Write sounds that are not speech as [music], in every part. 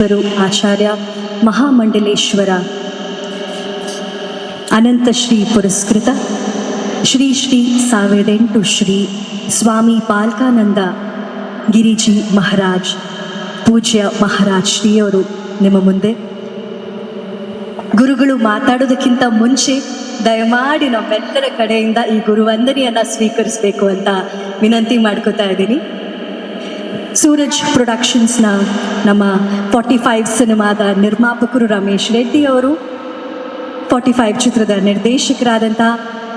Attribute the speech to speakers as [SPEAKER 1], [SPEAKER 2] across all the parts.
[SPEAKER 1] ಆಚಾರ್ಯ ಮಹಾಮಂಡಲೇಶ್ವರ. ಅನಂತ ಶ್ರೀ ಪುರಸ್ಕೃತ. ಶ್ರೀ ಶ್ರೀ ಸಾವಿರದ ಎಂಟು ಶ್ರೀ ಸ್ವಾಮಿ ಪಾಲ್ಕಾನಂದ ಗಿರಿಜಿ ಮಹಾರಾಜ್ ಪೂಜ್ಯ ಮಹಾರಾಜ್ ಶ್ರೀಯವರು ನಿಮ್ಮ ಮುಂದೆ. ಗುರುಗಳು ಮಾತಾಡೋದಕ್ಕಿಂತ ಮುಂಚೆ ದಯಮಾಡಿ ನಮ್ಮೆಲ್ಲರ ಕಡೆಯಿಂದ ಈ ಗುರುವಂದನೆಯನ್ನು ಸ್ವೀಕರಿಸಬೇಕು ಅಂತ ವಿನಂತಿ ಮಾಡ್ಕೋತಾ ಇದ್ದೀನಿ. ಸೂರಜ್ ಪ್ರೊಡಕ್ಷನ್ಸ್ನ ನಮ್ಮ ಫಾರ್ಟಿ ಫೈವ್ ಸಿನಿಮಾದ ನಿರ್ಮಾಪಕರು ರಮೇಶ್ ರೆಡ್ಡಿ ಅವರು ಫಾರ್ಟಿ ಫೈವ್ ಚಿತ್ರದ ನಿರ್ದೇಶಕರಾದಂಥ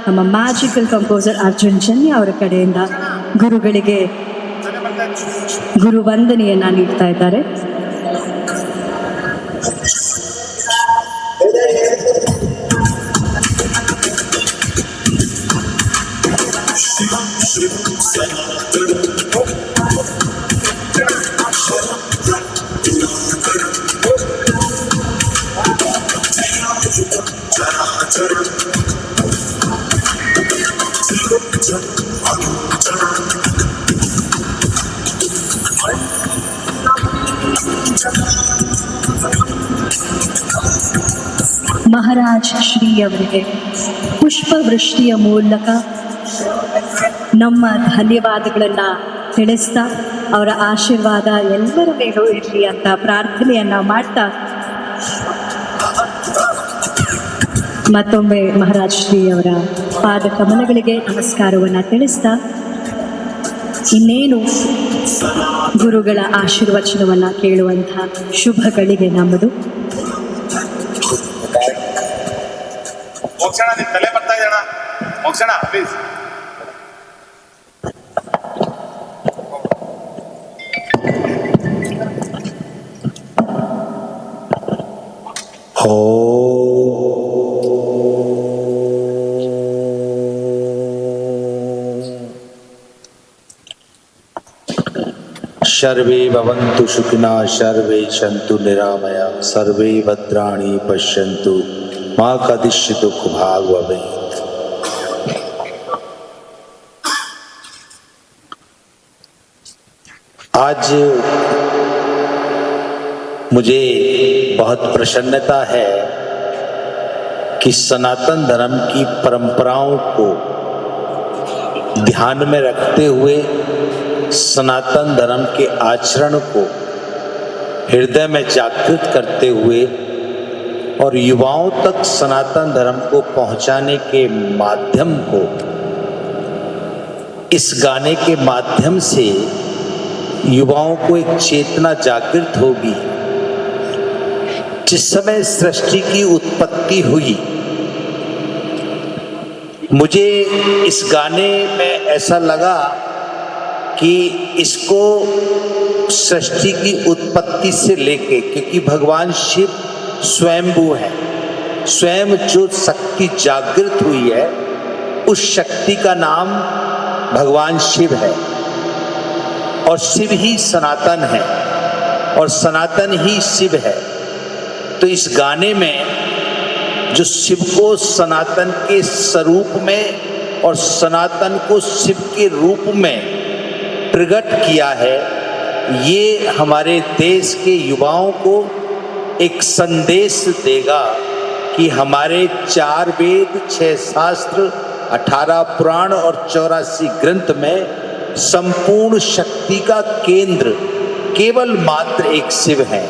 [SPEAKER 1] ನಮ್ಮ ಮ್ಯಾಜಿಕಲ್ ಕಂಪೋಸರ್ ಅರ್ಜುನ್ ಜನ್ಯ ಅವರ ಕಡೆಯಿಂದ ಗುರುಗಳಿಗೆ ಗುರು ವಂದನೆಯನ್ನು ನೀಡ್ತಾ ಇದ್ದಾರೆ. ಮಹಾರಾಜ್ ಶ್ರೀ ಅವರಿಗೆ ಪುಷ್ಪವೃಷ್ಟಿಯ ಮೂಲಕ ನಮ್ಮ ಧನ್ಯವಾದಗಳನ್ನು ತಿಳಿಸ್ತಾ ಅವರ ಆಶೀರ್ವಾದ ಎಲ್ಲರ ಮೇಲೂ ಇರಲಿ ಅಂತ ಪ್ರಾರ್ಥನೆಯನ್ನ ಮಾಡ್ತಾ ಮತ್ತೊಮ್ಮೆ ಮಹಾರಾಜ್ ಶ್ರೀ ಅವರ ಪಾದ ಕಮಲಗಳಿಗೆ ನಮಸ್ಕಾರವನ್ನು ತಿಳಿಸ್ತಾ, ಇನ್ನೇನು ಗುರುಗಳ ಆಶೀರ್ವಚನವನ್ನು ಕೇಳುವಂಥ ಶುಭಗಳಿಗೆ ನಮ್ಮದು.
[SPEAKER 2] ತಲೆ ಬರ್ತಾ
[SPEAKER 3] सर्वे भवन्तु सुखिनः, सर्वे सन्तु निरामया, सर्वे भद्राणि पश्यन्तु। मा कदिश्य दुःख भाग भवेत् आज मुझे बहुत प्रसन्नता है कि सनातन धर्म की परंपराओं को ध्यान में रखते हुए सनातन धर्म के आचरण को हृदय में जागृत करते हुए और युवाओं तक सनातन धर्म को पहुँचाने के माध्यम को, इस गाने के माध्यम से युवाओं को एक चेतना जागृत होगी, जिस समय सृष्टि की उत्पत्ति हुई। मुझे इस गाने में ऐसा लगा कि इसको सृष्टि की उत्पत्ति से लेके, क्योंकि भगवान शिव स्वयंभू है, स्वयं जो शक्ति जागृत हुई है, उस शक्ति का नाम भगवान शिव है। और शिव ही सनातन है, और सनातन ही शिव है। तो इस गाने में, जो शिव को सनातन के स्वरूप में और सनातन को शिव के रूप में प्रकट किया है, ये हमारे देश के युवाओं को एक संदेश देगा कि हमारे चार वेद, छह शास्त्र, अठारह पुराण और चौरासी ग्रंथ में संपूर्ण शक्ति का केंद्र केवल मात्र एक शिव है।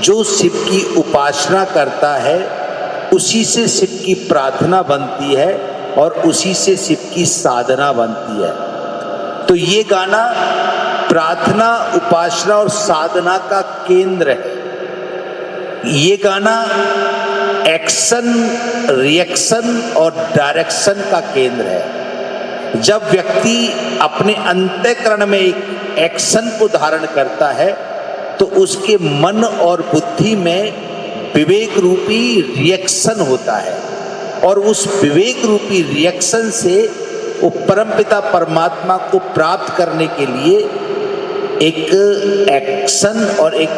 [SPEAKER 3] जो शिव की उपासना करता है, उसी से शिव की प्रार्थना बनती है और उसी से शिव की साधना बनती है। तो ये गाना प्रार्थना, उपासना और साधना का केंद्र है। ये गाना एक्शन, रिएक्शन और डायरेक्शन का केंद्र है। जब व्यक्ति अपने अंत्यकरण में एक एक्शन को धारण करता है तो उसके मन और बुद्धि में विवेक रूपी रिएक्शन होता है। और उस विवेक रूपी रिएक्शन से वो परमपिता परमात्मा को प्राप्त करने के लिए एक एक्शन और एक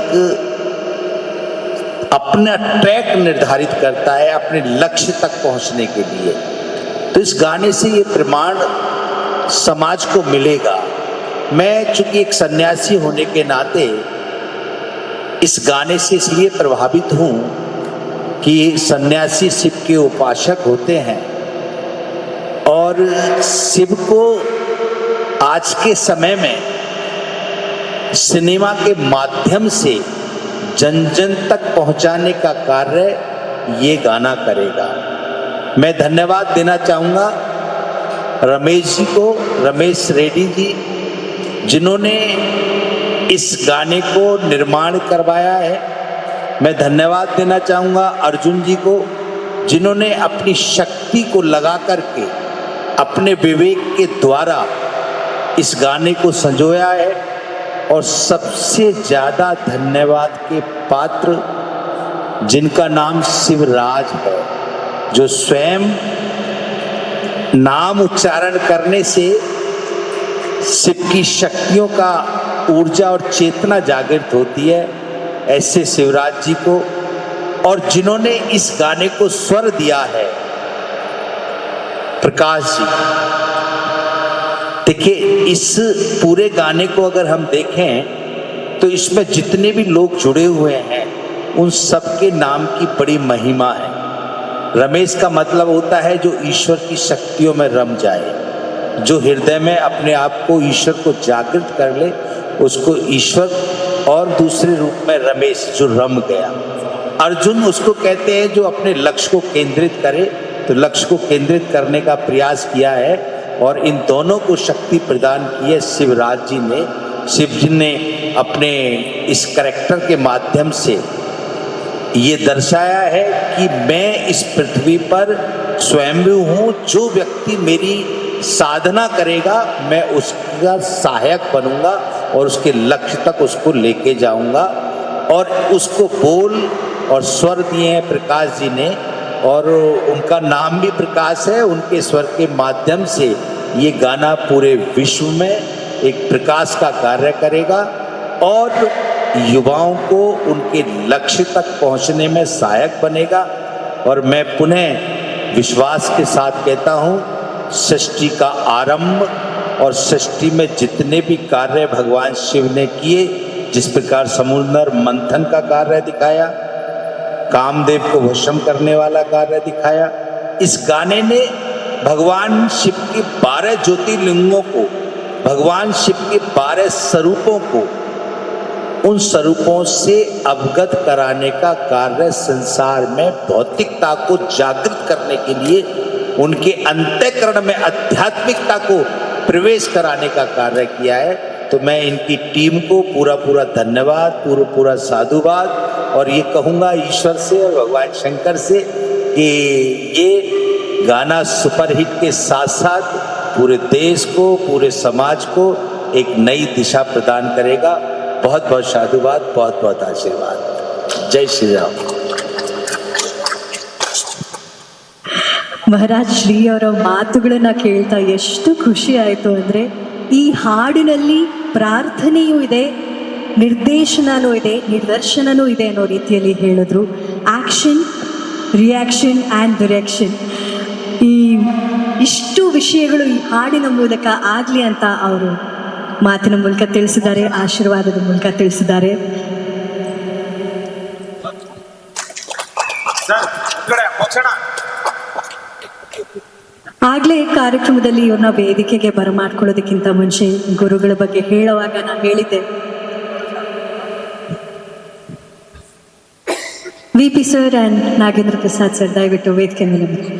[SPEAKER 3] अपना ट्रैक निर्धारित करता है अपने लक्ष्य तक पहुँचने के लिए। तो इस गाने से ये प्रमाण समाज को मिलेगा। मैं चूँकि एक सन्यासी होने के नाते इस गाने से इसलिए प्रभावित हूँ कि सन्यासी शिव के उपासक होते हैं। और शिव को आज के समय में सिनेमा के माध्यम से जन जन तक पहुँचाने का कार्य ये गाना करेगा। मैं धन्यवाद देना चाहूँगा रमेश जी को, रमेश रेड्डी जी, जिन्होंने इस गाने को निर्माण करवाया है। मैं धन्यवाद देना चाहूँगा अर्जुन जी को, जिन्होंने अपनी शक्ति को लगा करके अपने विवेक के द्वारा इस गाने को संजोया है और सबसे ज़्यादा धन्यवाद के पात्र जिनका नाम शिवराज है, जो स्वयं नाम उच्चारण करने से शिव की शक्तियों का ऊर्जा और चेतना जागृत होती है, ऐसे शिवराज जी को और जिन्होंने इस गाने को स्वर दिया है। प्रकाश जी। देखिए, इस पूरे गाने को अगर हम देखें तो इसमें जितने भी लोग जुड़े हुए हैं, उन सबके नाम की बड़ी महिमा है। रमेश का मतलब होता है जो ईश्वर की शक्तियों में रम जाए। जो हृदय में अपने आप को ईश्वर को जागृत कर ले, उसको ईश्वर और दूसरे रूप में रमेश, जो रम गया। अर्जुन उसको कहते हैं जो अपने लक्ष्य को केंद्रित करे तो लक्ष्य को केंद्रित करने का प्रयास किया है और इन दोनों को शक्ति प्रदान की है शिवराज जी ने। शिव जी ने अपने इस करेक्टर के माध्यम से ये दर्शाया है कि मैं इस पृथ्वी पर स्वयंभू हूँ, जो व्यक्ति मेरी साधना करेगा, मैं उसका सहायक बनूँगा और उसके लक्ष्य तक उसको लेके जाऊँगा। और उसको बोल और स्वर दिए हैं प्रकाश जी ने और उनका नाम भी प्रकाश है, उनके स्वर के माध्यम से ये गाना पूरे विश्व में एक प्रकाश का कार्य करेगा और युवाओं को उनके लक्ष्य तक पहुँचने में सहायक बनेगा। और मैं पुनः विश्वास के साथ कहता हूँ, सृष्टि का आरंभ और सृष्टि में जितने भी कार्य भगवान शिव ने किए, जिस प्रकार समुद्र मंथन का कार्य दिखाया कामदेव को वशम करने वाला कार्य दिखाया। इस गाने ने भगवान शिव के बारह ज्योतिर्लिंगों को, भगवान शिव के बारह स्वरूपों को, उन स्वरूपों से अवगत कराने का कार्य संसार में भौतिकता को जागृत करने के लिए, उनके अंत्यकरण में आध्यात्मिकता को प्रवेश कराने का कार्य किया है। तो मैं इनकी टीम को पूरा पूरा धन्यवाद पूरा पूरा साधुवाद और ये कहूँगा ईश्वर से और भगवान शंकर से कि ये गाना सुपरहिट के साथ साथ पूरे देश को पूरे समाज को एक नई दिशा प्रदान करेगा बहुत बहुत साधुवाद बहुत बहुत आशीर्वाद जय श्री राम
[SPEAKER 1] ಮಹಾರಾಜ್ ಶ್ರೀ ಅವರ ಮಾತುಗಳನ್ನ ಕೇಳ್ತಾ ಎಷ್ಟು ಖುಷಿ ಆಯಿತು ಅಂದರೆ ಈ ಹಾಡಿನಲ್ಲಿ ಪ್ರಾರ್ಥನೆಯೂ ಇದೆ, ನಿರ್ದೇಶನನೂ ಇದೆ ನಿದರ್ಶನವೂ ಇದೆ ಅನ್ನೋ ರೀತಿಯಲ್ಲಿ ಹೇಳಿದ್ರು. ಆ್ಯಕ್ಷನ್ ರಿಯಾಕ್ಷನ್ ಆ್ಯಂಡ್ ಡಿರೆಕ್ಷನ್ ಈ ಇಷ್ಟು ವಿಷಯಗಳು ಈ ಹಾಡಿನ ಮೂಲಕ ಆಗಲಿ ಅಂತ ಅವರು ಮಾತಿನ ಮೂಲಕ ತಿಳಿಸಿದ್ದಾರೆ, ಆಶೀರ್ವಾದದ ಮೂಲಕ ತಿಳಿಸಿದ್ದಾರೆ
[SPEAKER 2] ಸರ್ ಈ ಕಡೆ ಮೋಕ್ಷಣ
[SPEAKER 1] ಆಗ್ಲೇ ಕಾರ್ಯಕ್ರಮದಲ್ಲಿ ಇವ್ರನ್ನ ವೇದಿಕೆಗೆ ಬರಮಾಡ್ಕೊಳ್ಳೋದಕ್ಕಿಂತ ಮುಂಚೆ ಗುರುಗಳ ಬಗ್ಗೆ ಹೇಳುವಾಗ ನಾನು ಹೇಳಿದ್ದೆ V P sir and Nagendra Prasad sir ದಯವಿಟ್ಟು ವೇದಿಕೆ ಮೇಲೆ ಬನ್ನಿ.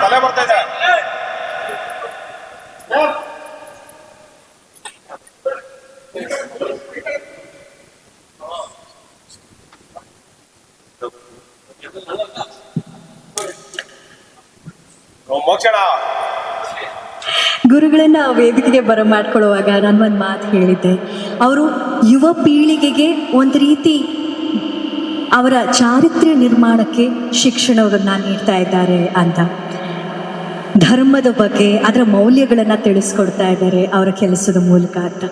[SPEAKER 2] ತಲೆ ಬರ್ತಾ ಇದೆ
[SPEAKER 1] ಗುರುಗಳನ್ನ ವೇದಿಕೆಗೆ ಬರ ಮಾಡ್ಕೊಳ್ಳುವಾಗ ನಾನು ಒಂದು ಮಾತು ಹೇಳಿದ್ದೆ. ಅವರು ಯುವ ಪೀಳಿಗೆಗೆ ಒಂದು ರೀತಿ ಅವರ ಚಾರಿತ್ರ್ಯ ನಿರ್ಮಾಣಕ್ಕೆ ಶಿಕ್ಷಣವನ್ನು ನೀಡ್ತಾ ಇದ್ದಾರೆ ಅಂತ. ಧರ್ಮದ ಬಗ್ಗೆ, ಅದರ ಮೌಲ್ಯಗಳನ್ನು ತಿಳಿಸ್ಕೊಡ್ತಾ ಇದ್ದಾರೆ ಅವರ ಕೆಲಸದ ಮೂಲಕ ಅಂತ.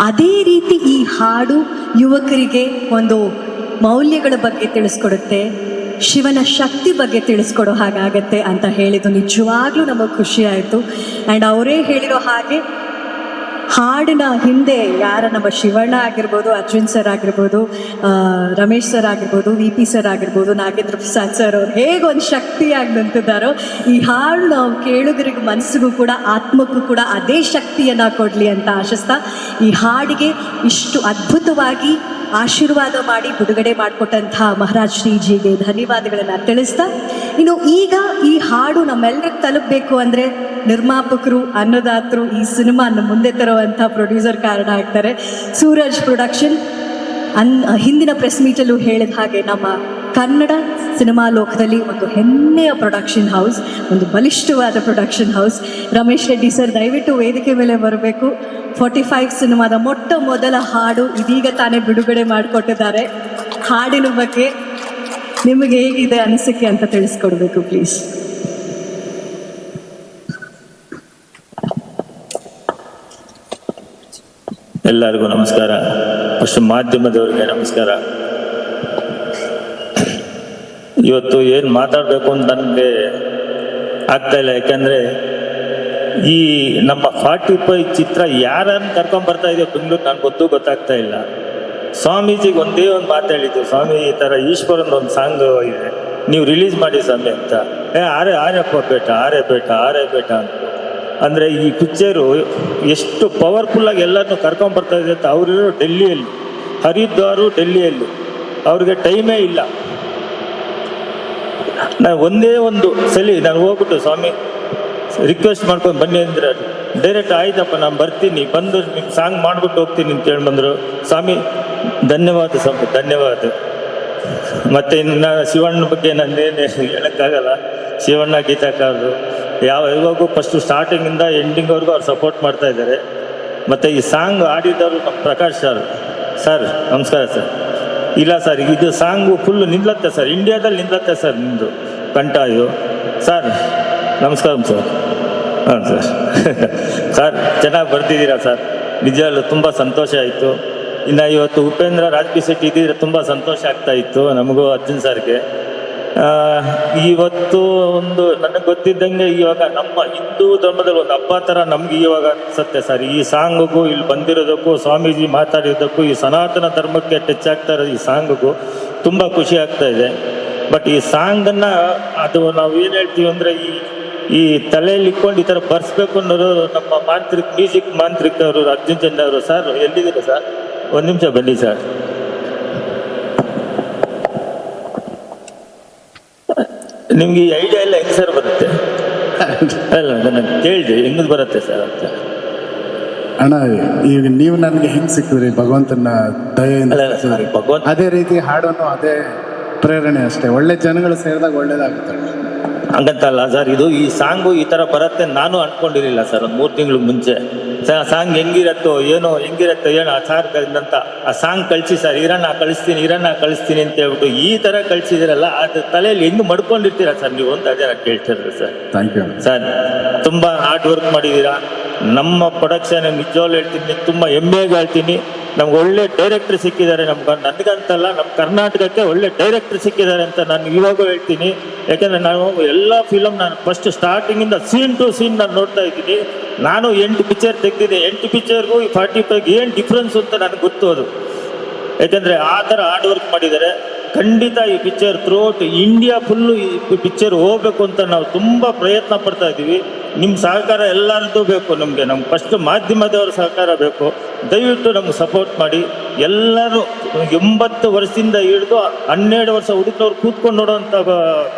[SPEAKER 1] ಅದೇ ರೀತಿ ಈ ಹಾಡು ಯುವಕರಿಗೆ ಒಂದು ಮೌಲ್ಯಗಳ ಬಗ್ಗೆ ತಿಳಿಸ್ಕೊಡುತ್ತೆ, ಶಿವನ ಶಕ್ತಿ ಬಗ್ಗೆ ತಿಳಿಸ್ಕೊಡೋ ಹಾಗಾಗತ್ತೆ ಅಂತ ಹೇಳಿದ್ದು ನಿಜವಾಗ್ಲೂ ನಮಗೆ ಖುಷಿ ಆಯಿತು. ಆ್ಯಂಡ್ ಅವರೇ ಹೇಳಿರೋ ಹಾಗೆ ಹಾಡಿನ ಹಿಂದೆ ಯಾರ? ನಮ್ಮ ಶಿವಣ್ಣ ಆಗಿರ್ಬೋದು, ಅರ್ಜುನ್ ಸರ್ ಆಗಿರ್ಬೋದು ರಮೇಶ್ ಸರ್ ಆಗಿರ್ಬೋದು ವಿ ಪಿ ಸರ್ ಆಗಿರ್ಬೋದು, ನಾಗೇಂದ್ರ ಪ್ರಸಾದ್ ಸರ್ ಅವ್ರು ಹೇಗೆ ಒಂದು ಶಕ್ತಿಯಾಗಿ ನಿಂತಿದ್ದಾರೋ, ಈ ಹಾಡು ನಾವು ಕೇಳುಗರಿಗೆ ಮನಸ್ಸಿಗೂ ಕೂಡ, ಆತ್ಮಕ್ಕೂ ಕೂಡ ಅದೇ ಶಕ್ತಿಯನ್ನು ಕೊಡಲಿ ಅಂತ ಆಶಿಸ್ತಾ, ಈ ಹಾಡಿಗೆ ಇಷ್ಟು ಅದ್ಭುತವಾಗಿ ಆಶೀರ್ವಾದ ಮಾಡಿ ಬಿಡುಗಡೆ ಮಾಡಿಕೊಟ್ಟಂತಹ ಮಹಾರಾಜ್ ಶ್ರೀಜಿಗೆ ಧನ್ಯವಾದಗಳನ್ನು ತಿಳಿಸ್ತಾ, ಇನ್ನು ಈಗ ಈ ಹಾಡು ನಮ್ಮೆಲ್ಲರಿಗೆ ತಲುಪಬೇಕು ಅಂದರೆ ನಿರ್ಮಾಪಕರು, ಅನ್ನದಾತರು ಈ ಸಿನಿಮಾನ ಮುಂದೆ ತರುವಂಥ ಪ್ರೊಡ್ಯೂಸರ್ ಕಾರಣ ಆಗ್ತಾರೆ ಸೂರಜ್ ಪ್ರೊಡಕ್ಷನ್. ಅನ್, ಹಿಂದಿನ ಪ್ರೆಸ್ ಮೀಟಲ್ಲೂ ಹೇಳಿದ ಹಾಗೆ ನಮ್ಮ ಕನ್ನಡ ಸಿನಿಮಾ ಲೋಕದಲ್ಲಿ ಒಂದು ಹೆಮ್ಮೆಯ ಪ್ರೊಡಕ್ಷನ್ ಹೌಸ್ ಒಂದು ಬಲಿಷ್ಠವಾದ production house Ramesh Reddy sir ದಯವಿಟ್ಟು ವೇದಿಕೆ ಮೇಲೆ ಬರಬೇಕು. ಫೋರ್ಟಿ ಫೈವ್ ಸಿನಿಮಾದ ಮೊಟ್ಟ ಮೊದಲ ಹಾಡು ಇದೀಗ ತಾನೇ ಬಿಡುಗಡೆ ಮಾಡಿಕೊಟ್ಟಿದ್ದಾರೆ. ಹಾಡಿನ ಬಗ್ಗೆ ನಿಮಗೆ ಹೇಗಿದೆ ಅನಿಸಿಕೆ ಅಂತ ತಿಳಿಸ್ಕೊಡ್ಬೇಕು ಪ್ಲೀಸ್
[SPEAKER 4] ಎಲ್ಲರಿಗೂ ನಮಸ್ಕಾರ. ಫಸ್ಟ್ ಮಾಧ್ಯಮದವರಿಗೆ ನಮಸ್ಕಾರ. ಇವತ್ತು ಏನು ಮಾತಾಡಬೇಕು ಅಂತ ನನಗೆ ಆಗ್ತಾ ಇಲ್ಲ. ಯಾಕಂದರೆ ಈ ನಮ್ಮ ಫಾರ್ಟಿ ಫೈವ್ ಚಿತ್ರ ಯಾರನ್ನು ಕರ್ಕೊಂಡ್ ಬರ್ತಾ ಇದೆಯೋ ಬೆಂಗಳೂರು ನನಗೆ ಗೊತ್ತು ಗೊತ್ತಾಗ್ತಾ ಇಲ್ಲ. ಸ್ವಾಮೀಜಿಗೆ ಒಂದೇ ಒಂದು ಮಾತು ಹೇಳಿದ್ದು, ಸ್ವಾಮಿ, ಈ ಥರ ಈಶ್ವರನ ಒಂದು ಸಾಂಗ್ ಇದೆ. ನೀವು ರಿಲೀಸ್ ಮಾಡಿ ಸ್ವಾಮಿ ಅಂತ. ಏ ಆರೆ ಆರೆಪ್ಪ ಬೇಟ ಆರೆ ಬೇಟ ಆರೆ ಬೇಟ ಅಂತ ಅಂದರೆ ಈ ಪಿಕ್ಚರು ಎಷ್ಟು ಪವರ್ಫುಲ್ಲಾಗಿ ಎಲ್ಲರನ್ನು ಕರ್ಕೊಂಡ್ ಬರ್ತಾ ಇದೆ ಅಂತ ಅವರಿರೋ ಡೆಲ್ಲಿಯಲ್ಲಿ, ಹರಿದ್ವಾರು ಡೆಲ್ಲಿಯಲ್ಲಿ. ಅವ್ರಿಗೆ ಟೈಮೇ ಇಲ್ಲ. ನಾನು ಒಂದೇ ಒಂದು ಸಲಿ ನಾನು ಹೋಗ್ಬಿಟ್ಟು ಸ್ವಾಮಿ ರಿಕ್ವೆಸ್ಟ್ ಮಾಡ್ಕೊಂಡು ಬನ್ನಿ ಅಂದ್ರೆ ಡೈರೆಕ್ಟ್ ಆಯ್ತಪ್ಪ, ನಾನು ಬರ್ತೀನಿ. ಬಂದು ನಿಮ್ಮ ಸಾಂಗ್ ಮಾಡ್ಬಿಟ್ಟು ಹೋಗ್ತೀನಿ ಅಂತ ಹೇಳಿ ಬಂದರು. ಸ್ವಾಮಿ, ಧನ್ಯವಾದ ಸ್ವಾಮಿ, ಧನ್ಯವಾದ. ಮತ್ತೆ ಇನ್ನು ಶಿವಣ್ಣ ಬಗ್ಗೆ ನಂದೇನು ಹೇಳೋಕ್ಕಾಗಲ್ಲ. ಶಿವಣ್ಣ ಗೀತಾಕಾರರು ಯಾವ ಇವಾಗೂ ಫಸ್ಟು ಸ್ಟಾರ್ಟಿಂಗಿಂದ ಎಂಡಿಂಗ್ವರೆಗೂ ಅವ್ರು ಸಪೋರ್ಟ್ ಮಾಡ್ತಾ ಇದ್ದಾರೆ. ಮತ್ತು ಈ ಸಾಂಗ್ ಆಡಿದವರು ಪ್ರಕಾಶ್ ಸರ್ ಸರ್ ನಮಸ್ಕಾರ ಸರ್ ಇಲ್ಲ ಸರ್, ಇದು ಸಾಂಗು ಫುಲ್ಲು ನಿಲ್ಲತ್ತೆ ಸರ್ ಇಂಡಿಯಾದಲ್ಲಿ ನಿಲ್ಲತ್ತೆ ಸರ್ ನಿಮ್ಮದು ಇದು ಸರ್, ನಮಸ್ಕಾರ ಸರ್. ಹಾಂ ಸರ್. [laughs] ಸರ್, ಚೆನ್ನಾಗಿ ಬರ್ತಿದ್ದೀರಾ ಸರ್? ನಿಜವಲ್ಲೂ ತುಂಬ ಸಂತೋಷ ಆಯಿತು. ಇನ್ನು ಇವತ್ತು ಉಪೇಂದ್ರ ರಾಜ್ಪಿ ಶೆಟ್ಟಿ ಇದ್ದಿದ್ರೆ ತುಂಬ ಸಂತೋಷ ಆಗ್ತಾ ಇತ್ತು ನಮಗೂ ಅರ್ಜುನ್ ಸರ್ಗೆ. ಇವತ್ತು ಒಂದು ನನಗೆ ಗೊತ್ತಿದ್ದಂಗೆ ಇವಾಗ ನಮ್ಮ ಹಿಂದೂ ಧರ್ಮದಲ್ಲಿ ಒಂದು ಹಬ್ಬ ಥರ ನಮ್ಗೆ ಇವಾಗ ಅನ್ಸುತ್ತೆ ಸರ್. ಈ ಸಾಂಗಿಗೂ ಇಲ್ಲಿ ಬಂದಿರೋದಕ್ಕೂ ಸ್ವಾಮೀಜಿ ಮಾತಾಡಿರೋದಕ್ಕೂ ಈ ಸನಾತನ ಧರ್ಮಕ್ಕೆ ಟಚ್ ಆಗ್ತಾ ಇರೋದು ಈ ಸಾಂಗಿಗೂ ತುಂಬ ಖುಷಿ ಆಗ್ತಾ ಇದೆ. ಬಟ್ ಈ ಸಾಂಗನ್ನು ಅದು ನಾವು ಏನು ಹೇಳ್ತೀವಿ ಅಂದರೆ ಈ ಈ ತಲೆಯಲ್ಲಿ ಇಟ್ಕೊಂಡು ಈ ಥರ ಬರ್ಸ್ಬೇಕು ಅನ್ನೋರು ನಮ್ಮ ಮಾಂತ್ರಿಕ್, ಮ್ಯೂಸಿಕ್ ಮಾಂತ್ರಿಕ್ ಅವರು ಅರ್ಜುನ್ ಚಂದ್ರ ಅವರು ಸರ್ ಎಲ್ಲಿದ್ದೀರಾ ಸರ್? ಒಂದು ನಿಮಿಷ ಬನ್ನಿ ಸರ್. ನಿಮ್ಗೆ ಈ ಐಡಿಯಾ ಎಲ್ಲ ಹೆಂಗ್ ಸರ್ ಬರುತ್ತೆ. ಅಲ್ಲ ನನಗೆ ಕೇಳಿದೆ ಹೆಂಗ್ ಬರುತ್ತೆ ಸರ್ ಅಂತ.
[SPEAKER 5] ಅಣ್ಣ ಈಗ ನೀವು ನನಗೆ ಹೆಂಗ್ ಸಿಕ್ಕಿದ್ರಿ? ಭಗವಂತನ ದಯೆಯಿಂದ
[SPEAKER 4] ಅಲ್ಲ, ಅಲ್ಲ,
[SPEAKER 5] ಸಿಕ್ಕಿದ್ರಿ.
[SPEAKER 4] ಭಗವಂತ-
[SPEAKER 5] ಅದೇ ರೀತಿ ಹಾಡೋನು ಅದೇ ಪ್ರೇರಣೆ ಅಷ್ಟೇ. ಒಳ್ಳೆ ಜನಗಳು ಸೇರಿದಾಗ ಒಳ್ಳೇದಾಗುತ್ತೆ
[SPEAKER 4] ಹಂಗಂತಲ್ಲ ಸರ್ ಇದು ಈ ಸಾಂಗು ಈ ಥರ ಬರುತ್ತೆ ನಾನು ಅನ್ಕೊಂಡಿರಲಿಲ್ಲ ಸರ್ ಒಂದು ಮೂರು ತಿಂಗಳು ಮುಂಚೆ. ಸಾಂಗ್ ಹೆಂಗಿರತ್ತೋ ಏನೋ ಹೆಂಗಿರತ್ತೋ ಏನೋ ಆ ಸಾರ್ ಅಂತ ಆ ಸಾಂಗ್ ಕಳಿಸಿ ಸರ್ ಇರಣ್ಣ ಕಳಿಸ್ತೀನಿ ಇರಣ್ಣ ಕಳಿಸ್ತೀನಿ ಅಂತ ಹೇಳ್ಬಿಟ್ಟು ಈ ಥರ ಕಳಿಸಿದಿರಲ್ಲ ಅದು ತಲೆಯಲ್ಲಿ ಹೆಂಗ್ ಮಡ್ಕೊಂಡಿರ್ತೀರಾ ಸರ್ ನೀವು ಅಂತ ಅದೇ ಕೇಳ್ತಿದ್ರು ಸರ್.
[SPEAKER 5] ಥ್ಯಾಂಕ್ ಯು
[SPEAKER 4] ಸರ್ ತುಂಬ ಹಾರ್ಡ್ ವರ್ಕ್ ಮಾಡಿದ್ದೀರಾ. ನಮ್ಮ ಪ್ರೊಡಕ್ಷನ್ ನಿಜವಾಗ್ಲೂ ಹೇಳ್ತೀನಿ ತುಂಬ ಹೆಮ್ಮೆಗೆ ಹೇಳ್ತೀನಿ. ನಮ್ಗೆ ಒಳ್ಳೆ ಡೈರೆಕ್ಟ್ರ್ ಸಿಕ್ಕಿದ್ದಾರೆ. ನಮ್ಗೆ ನನಗಂತಲ್ಲ ನಮ್ಮ ಕರ್ನಾಟಕಕ್ಕೆ ಒಳ್ಳೆ ಡೈರೆಕ್ಟ್ರ್ ಸಿಕ್ಕಿದ್ದಾರೆ ಅಂತ ನಾನು ಇವಾಗೂ ಹೇಳ್ತೀನಿ. ಯಾಕೆಂದರೆ ನಾನು ಎಲ್ಲ ಫಿಲಮ್ ನಾನು ಫಸ್ಟ್ ಸ್ಟಾರ್ಟಿಂಗಿಂದ ಸೀನ್ ಟು ಸೀನ್ ನಾನು ನೋಡ್ತಾ ಇದ್ದೀನಿ. ನಾನು ಎಂಟು ಪಿಕ್ಚರ್ ತೆಗೆದಿದ್ದೆ ಎಂಟು ಪಿಕ್ಚರ್ಗೂ ಈ ಫಾರ್ಟಿ ಫೈವ್ ಏನು ಡಿಫ್ರೆನ್ಸ್ ಅಂತ ನನಗೆ ಗೊತ್ತು ಅದು. ಯಾಕಂದರೆ ಆ ಥರ ಹಾರ್ಡ್ ವರ್ಕ್ ಮಾಡಿದ್ದಾರೆ. ಖಂಡಿತ ಈ ಪಿಕ್ಚರ್ ಥ್ರೂಔಟ್ ಇಂಡಿಯಾ ಫುಲ್ಲು ಈ ಪಿಕ್ಚರ್ ಹೋಗಬೇಕು ಅಂತ ನಾವು ತುಂಬ ಪ್ರಯತ್ನ ಪಡ್ತಾ ಇದ್ದೀವಿ. ನಿಮ್ಮ ಸಹಕಾರ ಎಲ್ಲರದ್ದು ಬೇಕು ನಮಗೆ. ನಮ್ಗೆ ಫಸ್ಟ್ ಮಾಧ್ಯಮದವ್ರ ಸಹಕಾರ ಬೇಕು. ದಯವಿಟ್ಟು ನಮ್ಗೆ ಸಪೋರ್ಟ್ ಮಾಡಿ. ಎಲ್ಲರೂ ಎಂಬತ್ತು ವರ್ಷದಿಂದ ಹಿಡಿದು ಹನ್ನೆರಡು ವರ್ಷ ಹುಡುಕಿನವ್ರು ಕೂತ್ಕೊಂಡು ನೋಡೋವಂಥ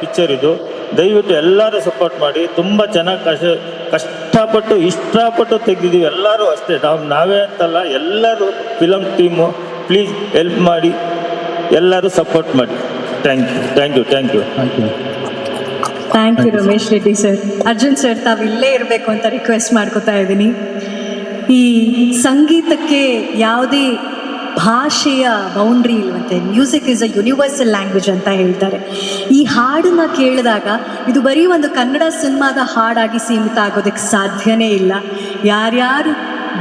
[SPEAKER 4] ಪಿಕ್ಚರ್ ಇದು. ದಯವಿಟ್ಟು ಎಲ್ಲರೂ ಸಪೋರ್ಟ್ ಮಾಡಿ. ತುಂಬ ಚೆನ್ನಾಗಿ ಕಷ್ಟ, ಕಷ್ಟಪಟ್ಟು, ಇಷ್ಟಪಟ್ಟು ತೆಗೆದಿದ್ದೀವಿ ಎಲ್ಲರೂ ಅಷ್ಟೇ. ನಾವು, ನಾವೇ ಅಂತಲ್ಲ, ಎಲ್ಲರೂ ಫಿಲಮ್ ಟೀಮು ಪ್ಲೀಸ್ ಹೆಲ್ಪ್ ಮಾಡಿ. ಎಲ್ಲರೂ ಸಪೋರ್ಟ್ ಮಾಡಿ. Thank you thank you thank you
[SPEAKER 5] thank you
[SPEAKER 1] thank you Ramesh Reddy sir Arjun sir ತಾವು ಇಲ್ಲೇ ಇರಬೇಕು ಅಂತ ರಿಕ್ವೆಸ್ಟ್ ಮಾಡ್ಕೋತಾ ಇದ್ದೀನಿ. ಈ ಸಂಗೀತಕ್ಕೆ ಯಾವುದೇ ಭಾಷೆಯ ಬೌಂಡ್ರಿ ಇಲ್ವಂತೆ music is a universal language ಅಂತ ಹೇಳ್ತಾರೆ. ಈ ಹಾಡನ್ನ ಕೇಳಿದಾಗ ಇದು ಬರೀ ಒಂದು ಕನ್ನಡ ಸಿನಿಮಾದ ಹಾಡಾಗಿ ಸೀಮಿತ ಆಗೋದಕ್ಕೆ ಸಾಧ್ಯನೇ ಇಲ್ಲ. ಯಾರ್ಯಾರು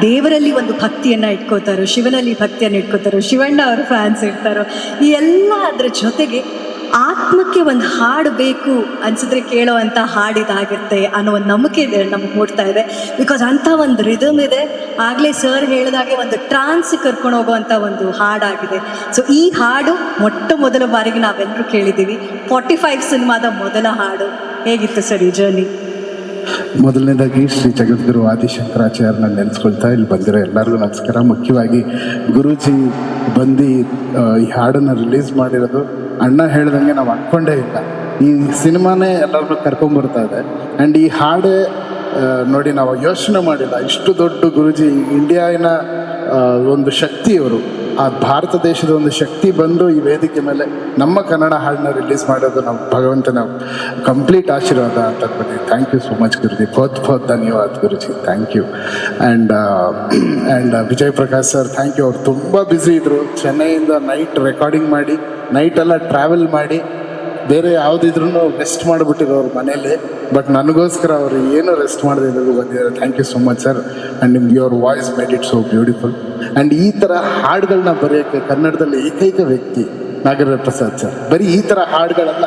[SPEAKER 1] ದೇವರಲ್ಲಿ ಒಂದು ಭಕ್ತಿಯನ್ನು ಇಟ್ಕೋತಾರೋ ಶಿವನಲ್ಲಿ ಭಕ್ತಿಯನ್ನು ಇಟ್ಕೋತಾರೋ ಶಿವಣ್ಣ ಅವರು ಫ್ಯಾನ್ಸ್ ಇರ್ತಾರೋ ಈ ಎಲ್ಲ ಅದರ ಜೊತೆಗೆ ಆತ್ಮಕ್ಕೆ ಒಂದು ಹಾಡು ಬೇಕು ಅನ್ಸಿದ್ರೆ ಕೇಳೋ ಅಂತ ಹಾಡಿದಾಗಿರುತ್ತೆ ಅನ್ನೋ ಒಂದು ನಂಬಿಕೆ ಇದೆ, ನಮ್ಗೆ ಮೂಡ್ತಾ ಇದೆ. ಬಿಕಾಸ್ ಅಂಥ ಒಂದು ರಿದಮ್ ಇದೆ. ಆಗಲೇ ಸರ್ ಹೇಳಿದಾಗೆ ಒಂದು ಟ್ರಾನ್ಸ್ ಕರ್ಕೊಂಡು ಹೋಗುವಂಥ ಒಂದು ಹಾಡಾಗಿದೆ. ಸೊ ಈ ಹಾಡು ಮೊಟ್ಟ ಮೊದಲ ಬಾರಿಗೆ ನಾವೆಲ್ಲರೂ ಕೇಳಿದ್ದೀವಿ ಫಾರ್ಟಿ ಫೈವ್ ಸಿನಿಮಾದ ಮೊದಲ ಹಾಡು. ಹೇಗಿತ್ತು ಸರ್ ಈ ಜರ್ನಿ
[SPEAKER 5] ಮೊದಲನೇದಾಗಿ ಶ್ರೀ ಜಗದ್ಗುರು ಆದಿಶಂಕರಾಚಾರ್ಯನ ನೆನೆಸ್ಕೊಳ್ತಾ ಇಲ್ಲಿ ಬಂದಿರೋ ಎಲ್ಲರಿಗೂ ನಮಸ್ಕಾರ. ಮುಖ್ಯವಾಗಿ ಗುರೂಜಿ ಬಂದು ಈ ಹಾಡನ್ನು ರಿಲೀಸ್ ಮಾಡಿರೋದು ಅಣ್ಣ ಹೇಳ್ದಂಗೆ ನಾವು ಅನ್ಕೊಂಡೇ ಇಲ್ಲ. ಈ ಸಿನಿಮಾನೇ ಎಲ್ಲರನ್ನೂ ಕರ್ಕೊಂಬರ್ತಾ ಇದೆ. ಆ್ಯಂಡ್ ಈ ಹಾಡೇ ನೋಡಿ ನಾವು ಯೋಚನೆ ಮಾಡಿಲ್ಲ. ಇಷ್ಟು ದೊಡ್ಡ ಗುರುಜಿ ಇಂಡಿಯಾವಿನ ಒಂದು ಶಕ್ತಿ ಅವರು ಆ ಭಾರತ ದೇಶದ ಒಂದು ಶಕ್ತಿ ಬಂದು ಈ ವೇದಿಕೆ ಮೇಲೆ ನಮ್ಮ ಕನ್ನಡ ಹಾಡನ್ನ ರಿಲೀಸ್ ಮಾಡೋದು ನಾವು ಭಗವಂತನ ಕಂಪ್ಲೀಟ್ ಆಶೀರ್ವಾದ ಅಂತ ಅನ್ಕೋತೀನಿ thank you so much Guruji. ಬಹುತ್ ಬಹುತ್ ಧನ್ಯವಾದ Guruji. Thank you and and Vijay Prakash sir thank you ಅವ್ರು ತುಂಬ ಬ್ಯುಸಿ ಇದ್ದರು ಚೆನ್ನೈಯಿಂದ ನೈಟ್ ರೆಕಾರ್ಡಿಂಗ್ ಮಾಡಿ ನೈಟೆಲ್ಲ ಟ್ರಾವೆಲ್ ಮಾಡಿ ಬೇರೆ ಯಾವುದಿದ್ರೂ ರೆಸ್ಟ್ ಮಾಡಿಬಿಟ್ಟಿರೋರು ಮನೇಲಿ. ಬಟ್ ನನಗೋಸ್ಕರ ಅವರು ಏನು ರೆಸ್ಟ್ ಮಾಡದೆ ಇದ್ರು ಬಂದಿದ್ದಾರೆ. Thank you so much sir and ನಿಮ್ಗೆ your voice made it so beautiful and ಈ ಥರ ಹಾಡುಗಳನ್ನ ಬರೆಯೋಕ್ಕೆ ಕನ್ನಡದಲ್ಲಿ ಏಕೈಕ ವ್ಯಕ್ತಿ ನಾಗೇಂದ್ರ ಪ್ರಸಾದ್ ಸರ್ ಬರೀ ಈ ಥರ ಹಾಡುಗಳಲ್ಲ,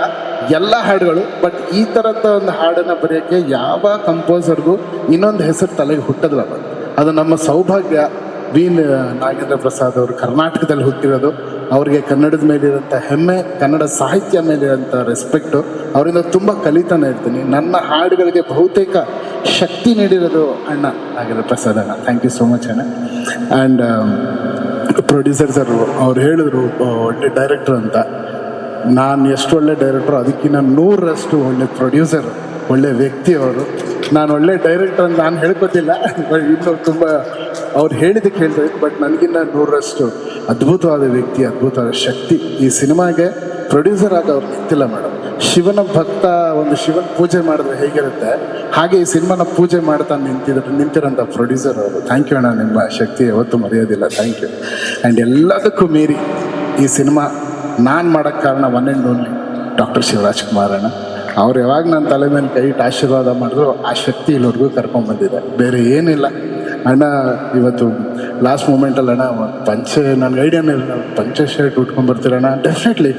[SPEAKER 5] ಎಲ್ಲ ಹಾಡುಗಳು ಬಟ್ ಈ ಥರದ ಒಂದು ಹಾಡನ್ನು ಬರೆಯೋಕ್ಕೆ ಯಾವ ಕಂಪೋಸರ್ಗೂ ಇನ್ನೊಂದು ಹೆಸರು ತಲೆಗೆ ಹುಟ್ಟೋದಿಲ್ಲ ಅದು ನಮ್ಮ ಸೌಭಾಗ್ಯ ವಿ ನಾಗೇಂದ್ರ ಪ್ರಸಾದ್ ಅವರು ಕರ್ನಾಟಕದಲ್ಲಿ ಹುಟ್ಟಿರೋದು. ಅವರಿಗೆ ಕನ್ನಡದ ಮೇಲಿರೋಂಥ ಹೆಮ್ಮೆ, ಕನ್ನಡ ಸಾಹಿತ್ಯ ಮೇಲಿರೋಂಥ ರೆಸ್ಪೆಕ್ಟು ಅವರಿಂದ ತುಂಬ ಕಲಿತಾನೆ ಇರ್ತೀನಿ. ನನ್ನ ಹಾಡುಗಳಿಗೆ ಬಹುತೇಕ ಶಕ್ತಿ ನೀಡಿರೋದು ಅಣ್ಣ ಆಗಿದೆ ಪ್ರಸಾದ್ ಅಣ್ಣ. ಥ್ಯಾಂಕ್ ಯು ಸೋ ಮಚ್ ಅಣ್ಣ. ಆ್ಯಂಡ್ ಪ್ರೊಡ್ಯೂಸರ್ ಸರ್ ಅವ್ರು ಹೇಳಿದ್ರು ಒಳ್ಳೆ ಡೈರೆಕ್ಟರ್ ಅಂತ. ನಾನು ಎಷ್ಟು ಒಳ್ಳೆ ಡೈರೆಕ್ಟ್ರು ಅದಕ್ಕಿಂತ ನೂರರಷ್ಟು ಒಳ್ಳೆ ಪ್ರೊಡ್ಯೂಸರ್ ಒಳ್ಳೆ ವ್ಯಕ್ತಿ ಅವರು. ನಾನು ಒಳ್ಳೆ ಡೈರೆಕ್ಟರ್ ಅಂತ ನಾನು ಹೇಳ್ಕೊತಿಲ್ಲ, [laughs] ಇನ್ನೂ ತುಂಬ ಅವ್ರು ಹೇಳಿದ್ದಕ್ಕೆ ಹೇಳ್ತಾ ಇದ್ದು ಬಟ್ ನನಗಿನ್ನ ನೂರರಷ್ಟು ಅದ್ಭುತವಾದ ವ್ಯಕ್ತಿ, ಅದ್ಭುತವಾದ ಶಕ್ತಿ ಈ ಸಿನಿಮಾಗೆ ಪ್ರೊಡ್ಯೂಸರ್ ಆಗಿ ಅವ್ರು ನಿಂತಿಲ್ಲ ಮೇಡಮ್ ಶಿವನ ಭಕ್ತ, ಒಂದು ಶಿವನ ಪೂಜೆ ಮಾಡಿದ್ರೆ ಹೇಗಿರುತ್ತೆ? ಹಾಗೆ ಈ ಸಿನಿಮಾನ ಪೂಜೆ ಮಾಡ್ತಾ ನಿಂತಿದ್ರು, ನಿಂತಿರೋಂಥ ಪ್ರೊಡ್ಯೂಸರ್ ಅವರು. ಥ್ಯಾಂಕ್ ಯು ಅಣ್ಣ, ನಿಮ್ಮ ಶಕ್ತಿ ಯಾವತ್ತೂ ಮರೆಯೋದಿಲ್ಲ. ಥ್ಯಾಂಕ್ ಯು ಆ್ಯಂಡ್ ಎಲ್ಲದಕ್ಕೂ ಮೀರಿ ಈ ಸಿನಿಮಾ ನಾನು ಮಾಡೋಕ್ಕೆ ಕಾರಣ one and only doctor Shivaraj Kumar ಅಣ್ಣ. ಅವ್ರು ಯಾವಾಗ ನನ್ನ ತಲೆ ಮೇಲೆ ಕೈ ಆಶೀರ್ವಾದ ಮಾಡಿದ್ರು, ಆ ಶಕ್ತಿ ಇಲ್ಲಿವರೆಗೂ ಕರ್ಕೊಂಡ್ಬಂದಿದೆ ಬೇರೆ ಏನಿಲ್ಲ. ಅಣ್ಣ, ಇವತ್ತು ಲಾಸ್ಟ್ ಮೂಮೆಂಟಲ್ಲಿ ಅಣ್ಣ, ಪಂಚೆ, ನನಗೆ ಐಡಿಯಾನೇ ಇಲ್ಲ ಪಂಚೆ ಶರ್ಟ್ ಉಟ್ಕೊಂಡು ಬರ್ತೀರಣ್ಣ. ಡೆಫಿನೆಟ್ಲಿ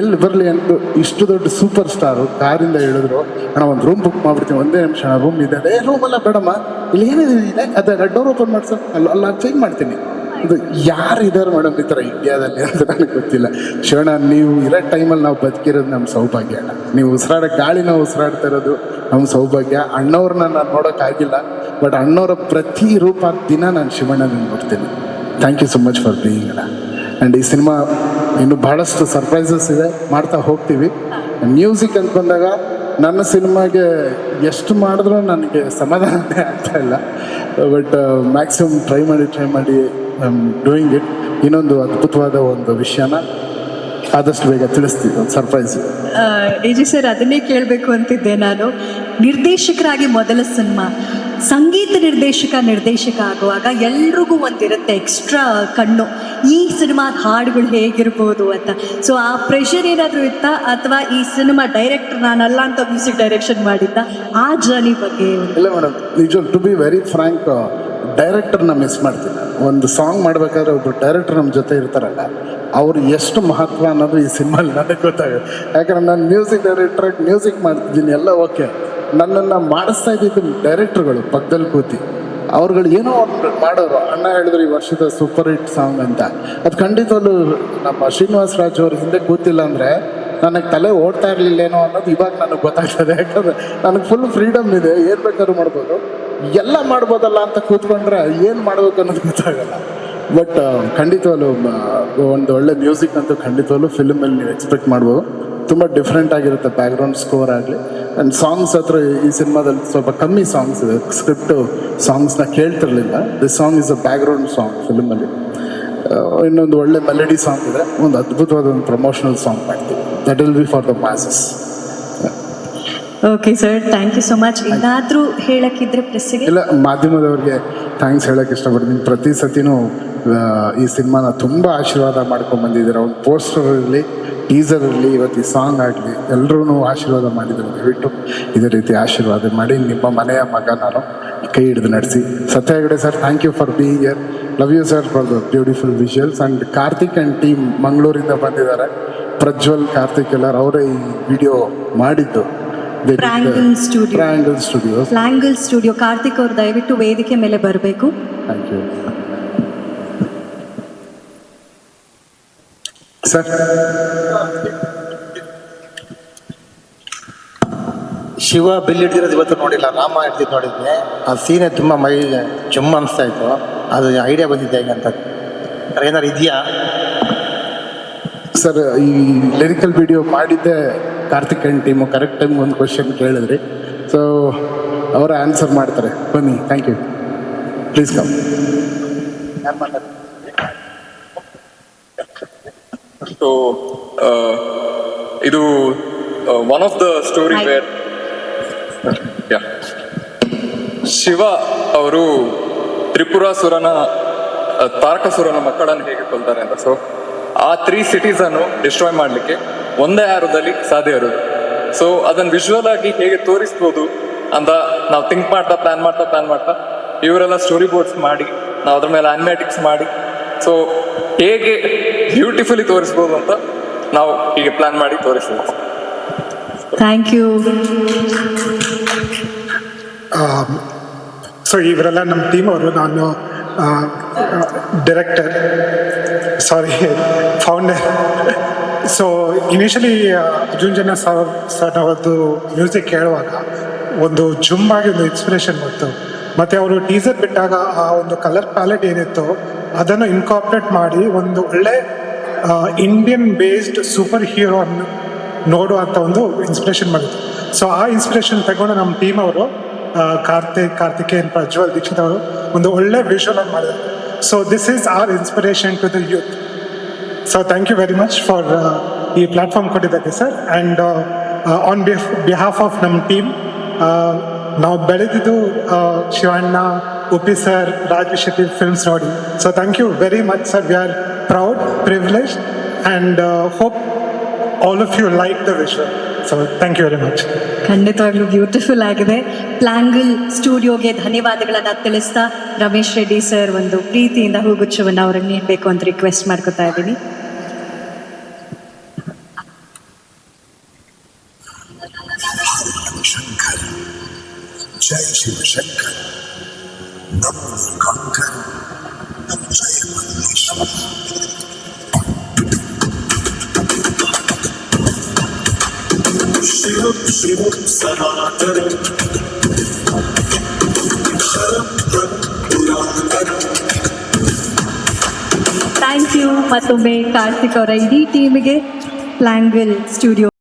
[SPEAKER 5] ಎಲ್ಲಿ ಬರಲಿ ಅಂತ ಇಷ್ಟು ದೊಡ್ಡ ಸೂಪರ್ ಸ್ಟಾರು ಕಾರಿಂದ ಹೇಳಿದ್ರು. ಅಣ್ಣ, ಒಂದು ರೂಮ್ ಬುಕ್ ಮಾಡ್ಬಿಡ್ತೀನಿ. ಒಂದೇ ನಿಮಿಷ ರೂಮ್ ಇದೆ. ಏ ರೂಮಲ್ಲ ಬೇಡಮ್ಮ. ಇಲ್ಲಿ ಏನಿದೆ ಅದೇ ಡೋರ್ ಓಪನ್ ಮಾಡ್ಸೋ ಅಲ್ಲ ಅಲ್ಲ ಚೇಂಜ್ ಮಾಡ್ತೀನಿ. ಇದು ಯಾರು ಇದ್ದಾರೆ ಮೇಡಮ್ ಈ ಥರ ಇಂಡಿಯಾದಲ್ಲಿ ಅಂತ ನನಗೆ ಗೊತ್ತಿಲ್ಲ. ಶಿವಣ್ಣ ನೀವು ಇರೋ ಟೈಮಲ್ಲಿ ನಾವು ಬದುಕಿರೋದು ನಮ್ಮ ಸೌಭಾಗ್ಯ ಅಣ್ಣ. ನೀವು ಉಸಿರಾಡೋ ಗಾಳಿನ ಉಸಿರಾಡ್ತಾ ಇರೋದು ನಮ್ಮ ಸೌಭಾಗ್ಯ. ಅಣ್ಣವ್ರನ್ನ ನಾನು ನೋಡೋಕ್ಕಾಗಿಲ್ಲ ಬಟ್ ಅಣ್ಣವರ ಪ್ರತಿ ರೂಪ ದಿನ ನಾನು ಶಿವಣ್ಣನ ನೋಡ್ತೀನಿ. Thank you so much for being ಅಣ್ಣ ಆ್ಯಂಡ್ ಈ ಸಿನಿಮಾ ಇನ್ನು ಬಹಳಷ್ಟು ಸರ್ಪ್ರೈಸಸ್ ಇದೆ. ಮಾಡ್ತಾ ಹೋಗ್ತೀವಿ. ಮ್ಯೂಸಿಕ್ ಅಂತ ಬಂದಾಗ ನನ್ನ ಸಿನಿಮಾಗೆ ಎಷ್ಟು ಮಾಡಿದ್ರೂ ನನಗೆ ಸಮಾಧಾನನೇ ಆಗ್ತಾ ಇಲ್ಲ. ಬಟ್ ಮ್ಯಾಕ್ಸಿಮಮ್ ಟ್ರೈ ಮಾಡಿ ಟ್ರೈ ಮಾಡಿ ಡೂಯಿಂಗ್ ಇಟ್ ಇನ್ನೊಂದು ಅದ್ಭುತವಾದ ಒಂದು ವಿಷಯನ. ಆದಷ್ಟು ಬೇಗ ತಿಳಿಸ್ತೀವಿ ಒಂದು ಸರ್ಪ್ರೈಸ್
[SPEAKER 1] ಎ ಜಿ ಸರ್ ಅದನ್ನೇ ಕೇಳಬೇಕು ಅಂತಿದ್ದೆ ನಾನು. ನಿರ್ದೇಶಕರಾಗಿ ಮೊದಲ ಸಿನಿಮಾ ಸಂಗೀತ ನಿರ್ದೇಶಕ ನಿರ್ದೇಶಕ ಆಗುವಾಗ ಎಲ್ರಿಗೂ ಒಂದಿರುತ್ತೆ ಎಕ್ಸ್ಟ್ರಾ ಕಣ್ಣು. ಈ ಸಿನಿಮಾದ ಹಾಡುಗಳು ಹೇಗಿರ್ಬೋದು ಅಂತ. ಸೊ ಆ ಪ್ರೆಷರ್ ಏನಾದರೂ ಇತ್ತಾ? ಅಥವಾ ಈ ಸಿನಿಮಾ ಡೈರೆಕ್ಟರ್ ನಾನಲ್ಲ ಅಂತ ಮ್ಯೂಸಿಕ್ ಡೈರೆಕ್ಷನ್ ಮಾಡಿದ್ದ? ಆ ಜರ್ನಿ ಬಗ್ಗೆ
[SPEAKER 5] ಇಲ್ಲ ಮೇಡಮ್ ನಿಜ ಟು ಬಿ ವೆರಿ ಫ್ರ್ಯಾಂಕ್ ಡೈರೆಕ್ಟರ್ನ ಮಿಸ್ ಮಾಡ್ತೀನಿ ಒಂದು ಸಾಂಗ್ ಮಾಡಬೇಕಾದ್ರೆ ಒಬ್ಬ ಡೈರೆಕ್ಟರ್ ನಮ್ಮ ಜೊತೆ ಇರ್ತಾರಲ್ಲ, ಅವ್ರು ಎಷ್ಟು ಮಹತ್ವ ಅನ್ನೋದು ಈ ಸಿನಿಮಾಲಿ ನನಗೆ ಗೊತ್ತಾಗುತ್ತೆ. ಯಾಕಂದ್ರೆ ನಾನು ಮ್ಯೂಸಿಕ್ ಡೈರೆಕ್ಟ್ರಾಗಿ ಮ್ಯೂಸಿಕ್ ಮಾಡ್ತಿದ್ದೀನಿ, ಎಲ್ಲ ಓಕೆ ನನ್ನನ್ನು ಮಾಡಿಸ್ತಾ ಇದ್ದಿದ್ದು ಡೈರೆಕ್ಟ್ರುಗಳು ಪಕ್ಕದಲ್ಲಿ ಕೂತಿ. ಅವ್ರುಗಳು ಏನೋ ಒಂದು ಮಾಡೋರು, ಅಣ್ಣ ಹೇಳಿದ್ರು ಈ ವರ್ಷದ ಸೂಪರ್ ಹಿಟ್ ಸಾಂಗ್ ಅಂತ. ಅದು ಖಂಡಿತವಲ್ಲೂ ನಮ್ಮ ಶ್ರೀನಿವಾಸ ರಾಜು ಅವ್ರ ಹಿಂದೆ ಕೂತಿಲ್ಲ ಅಂದರೆ ನನಗೆ ತಲೆ ಓಡ್ತಾ ಇರಲಿಲ್ಲೇನೋ ಅನ್ನೋದು ಇವಾಗ ನನಗೆ ಗೊತ್ತಾಗ್ತದೆ. ಯಾಕಂದ್ರೆ ನನಗೆ ಫುಲ್ ಫ್ರೀಡಮ್ ಇದೆ, ಏನು ಬೇಕಾದ್ರೂ ಮಾಡ್ಬೋದು. ಎಲ್ಲ ಮಾಡ್ಬೋದಲ್ಲ ಅಂತ ಕೂತ್ಕೊಂಡ್ರೆ ಏನು ಮಾಡ್ಬೇಕು ಅನ್ನೋದು ಗೊತ್ತಾಗಲ್ಲ. ಬಟ್ ಖಂಡಿತವಾಗ್ಲೂ ಒಂದು ಒಳ್ಳೆ ಮ್ಯೂಸಿಕ್ ಅಂತೂ ಖಂಡಿತವಾಗ್ಲೂ ಫಿಲ್ಮಲ್ಲಿ ನೀವು ಎಕ್ಸ್ಪೆಕ್ಟ್ ಮಾಡ್ಬೋದು. ತುಂಬ ಡಿಫ್ರೆಂಟ್ ಆಗಿರುತ್ತೆ ಬ್ಯಾಕ್ಗ್ರೌಂಡ್ ಸ್ಕೋರ್ ಆಗಲಿ. ಆ್ಯಂಡ್ ಸಾಂಗ್ಸ್ ಹತ್ರ ಈ ಸಿನಿಮಾದಲ್ಲಿ ಸ್ವಲ್ಪ ಕಮ್ಮಿ ಸಾಂಗ್ಸ್ ಇದೆ. ಸ್ಕ್ರಿಪ್ಟು ಸಾಂಗ್ಸ್ನ ಕೇಳ್ತಿರ್ಲಿಲ್ಲ. This song is a background song ಫಿಲ್ಮಲ್ಲಿ ಇನ್ನೊಂದು ಒಳ್ಳೆ ಮೆಲಡಿ ಸಾಂಗ್ ಇದೆ. ಒಂದು ಅದ್ಭುತವಾದ ಒಂದು ಪ್ರಮೋಷನಲ್ ಸಾಂಗ್ ಮಾಡ್ತೀವಿ. That will be for the masses
[SPEAKER 1] okay sir thank you so much ಏನಾದರೂ ಹೇಳಕ್ಕಿದ್ರೆ ಪ್ರೆಸ್ಸಿಗೆ
[SPEAKER 5] ಇಲ್ಲ, ಮಾಧ್ಯಮದವ್ರಿಗೆ ಥ್ಯಾಂಕ್ಸ್ ಹೇಳಕ್ಕೆ ಇಷ್ಟಪಡ್ತೀನಿ. ಪ್ರತಿ ಸತಿನೂ ಈ ಸಿನಿಮಾನ ತುಂಬ ಆಶೀರ್ವಾದ ಮಾಡ್ಕೊಂಡು ಬಂದಿದ್ದೀರ. ಒಂದು ಪೋಸ್ಟರ್ ಇರಲಿ ಟೀಸರ್ ಇರಲಿ, ಇವತ್ತು ಈ ಸಾಂಗ್ ಆಗಲಿ ಎಲ್ಲರೂ ಆಶೀರ್ವಾದ ಮಾಡಿದ್ದಾರೆ. ದಯವಿಟ್ಟು ಇದೇ ರೀತಿ ಆಶೀರ್ವಾದ ಮಾಡಿ. ನಿಮ್ಮ ಮನೆಯ ಮಗ ನಾನು ಕೈ ಹಿಡಿದು ನಡೆಸಿ. Satya Hegde sir thank you for being here love you sir for the beautiful visuals and Karthik and team ಮಂಗಳೂರಿಂದ ಬಂದಿದ್ದಾರೆ. ಪ್ರಜ್ವಲ್ ಕಾರ್ತಿಕ್ ಎಲ್ಲರೂ ಅವರೇ ಈ ವಿಡಿಯೋ ಮಾಡಿದ್ದು.
[SPEAKER 1] Triangle ಸ್ಟುಡಿಯೋ
[SPEAKER 5] ಪ್ರಾಂಗಲ್ ಸ್ಟುಡಿಯೋ
[SPEAKER 1] ಫ್ಲಾಂಗಲ್ ಸ್ಟುಡಿಯೋ ಕಾರ್ತಿಕ್ ಅವರು ದಯವಿಟ್ಟು ವೇದಿಕೆ ಮೇಲೆ ಬರಬೇಕು.
[SPEAKER 5] ಥ್ಯಾಂಕ್ ಯು ಸರ್
[SPEAKER 6] ಶಿವ ಬಿಲ್ ಹಿಡ್ದಿರೋದು ಇವತ್ತು ನೋಡಿಲ್ಲ. ರಾಮ ಹಿಡ್ದಿದ್ದು ನೋಡಿದ್ವಿ. ಆ ಸೀನೆ ತುಂಬ ಮೈ ಚುಮ್ಮ ಅನಿಸ್ತಾ ಇತ್ತು. ಅದು ಐಡಿಯಾ ಬಂದಿದೆ ಹೇಗೆ ಅಂತ ಏನಾರು ಇದೆಯಾ?
[SPEAKER 5] ಸರ್ ಈ ಲಿರಿಕಲ್ ವಿಡಿಯೋ ಮಾಡಿದ್ದೆ Karthik and team correct time ಒಂದು ಕ್ವಶನ್ ಕೇಳಿದ್ರಿ. ಸೊ ಅವರ ಆನ್ಸರ್ ಮಾಡ್ತಾರೆ. ಬನ್ನಿ thank you please come
[SPEAKER 7] so ಇದು one of the
[SPEAKER 1] story.
[SPEAKER 7] Where ಯಾ ಶಿವ ಅವರು ತ್ರಿಪುರಾಸುರನ ತಾರಕಸುರನ ತಾರಕಾಸುರನ ಮಕ್ಕಳನ್ನು ಹೇಗೆ ಕೊಲ್ತಾರೆ ಅಂತ. ಸೊ ಆ ತ್ರೀ ಸಿಟೀಸನ್ನು ಡಿಸ್ಟ್ರಾಯ್ ಮಾಡಲಿಕ್ಕೆ ಒಂದೇ ಆರೋದಲ್ಲಿ ಸಾಧ್ಯ ಇರೋದು. ಸೊ ಅದನ್ನ ವಿಜುವಲ್ ಆಗಿ ಹೇಗೆ ತೋರಿಸ್ಬೋದು ಅಂತ ನಾವು ಥಿಂಕ್ ಮಾಡ್ತಾ ಪ್ಲಾನ್ ಮಾಡ್ತಾ ಪ್ಲಾನ್ ಮಾಡ್ತಾ ಇವರೆಲ್ಲ ಸ್ಟೋರಿ ಬೋರ್ಡ್ಸ್ ಮಾಡಿ ನಾವು ಅದ್ರ ಮೇಲೆ ಅನಿಮ್ಯಾಟಿಕ್ಸ್ ಮಾಡಿ ಸೊ ಹೇಗೆ ಬ್ಯೂಟಿಫುಲಿ ತೋರಿಸ್ಬೋದು ಅಂತ ನಾವು ಹೀಗೆ ಪ್ಲಾನ್ ಮಾಡಿ ತೋರಿಸ್ಬೋದು
[SPEAKER 1] ಥ್ಯಾಂಕ್ ಯು
[SPEAKER 8] ಸೊ ಇವರೆಲ್ಲ ನಮ್ಮ ಟೀಮ್ ಅವರು ನಾನು director sorry founder so initially Arjun ಜನ ಸರ್ ಸರ್ ಅವರದ್ದು ಮ್ಯೂಸಿಕ್ ಕೇಳುವಾಗ ಒಂದು ಜುಮ್ ಆಗಿ ಒಂದು ಇನ್ಸ್ಪಿರೇಷನ್ ಬಂತು. ಮತ್ತು ಅವರು ಟೀಸರ್ ಬಿಟ್ಟಾಗ ಆ ಒಂದು ಕಲರ್ ಪ್ಯಾಲೆಟ್ ಏನಿತ್ತು ಅದನ್ನು ಇನ್ಕಾಪ್ರೇಟ್ ಮಾಡಿ ಒಂದು ಒಳ್ಳೆ ಇಂಡಿಯನ್ ಬೇಸ್ಡ್ ಸೂಪರ್ ಹೀರೋ ಅನ್ನು ನೋಡುವಂಥ ಒಂದು ಇನ್ಸ್ಪಿರೇಷನ್ ಬಂದಿತ್ತು ಸೊ ಆ ಇನ್ಸ್ಪಿರೇಷನ್ ತಗೊಂಡು ನಮ್ಮ ಟೀಮ್ ಅವರು ಕಾರ್ತಿಕ್, ಕಾರ್ತಿಕೇಯನ್ ಪ್ರಜ್ವಲ್ ದೀಕ್ಷಿತ್ ಅವರು ಒಂದು ಒಳ್ಳೆ ವಿಷುವಲ್ ಆಗಿ ಮಾಡಿದ್ದಾರೆ. So this is our inspiration to the youth so thank you very much for ಈ ಪ್ಲಾಟ್ಫಾರ್ಮ್ ಕೊಟ್ಟಿದ್ದಕ್ಕೆ sir and on be behalf of ನಮ್ಮ ಟೀಮ್ ನಾವು ಬೆಳೆದಿದ್ದು ಶಿವಣ್ಣ ಉಪಿ ಸರ್ ರಾಜ್ ಶೆಟ್ಟಿ ಫಿಲ್ಮ್ಸ್ ನೋಡಿ so thank you very much sir we are proud privilege and hope all of you like the visual so thank you very much
[SPEAKER 1] ಖಂಡಿತವಾಗ್ಲೂ beautiful ಆಗಿದೆ. ಪ್ಲಾಂಗಲ್ ಸ್ಟುಡಿಯೋಗೆ ಧನ್ಯವಾದಗಳನ್ನ ತಿಳಿಸ್ತಾ Ramesh Reddy sir ಒಂದು ಪ್ರೀತಿಯಿಂದ ಹೂಗುಚ್ಛವನ್ನು ಅವ್ರಿಗೆ ನೀಡಬೇಕು ಅಂತ ರಿಕ್ವೆಸ್ಟ್ ಮಾಡ್ಕೋತಾ ಇದ್ದೀನಿ. ಕಾರ್ತಿಕ್ ಅವರ ಇಡೀ ಟೀಮಿಗೆ ಪ್ಲಾಂಗಲ್ ಸ್ಟುಡಿಯೋ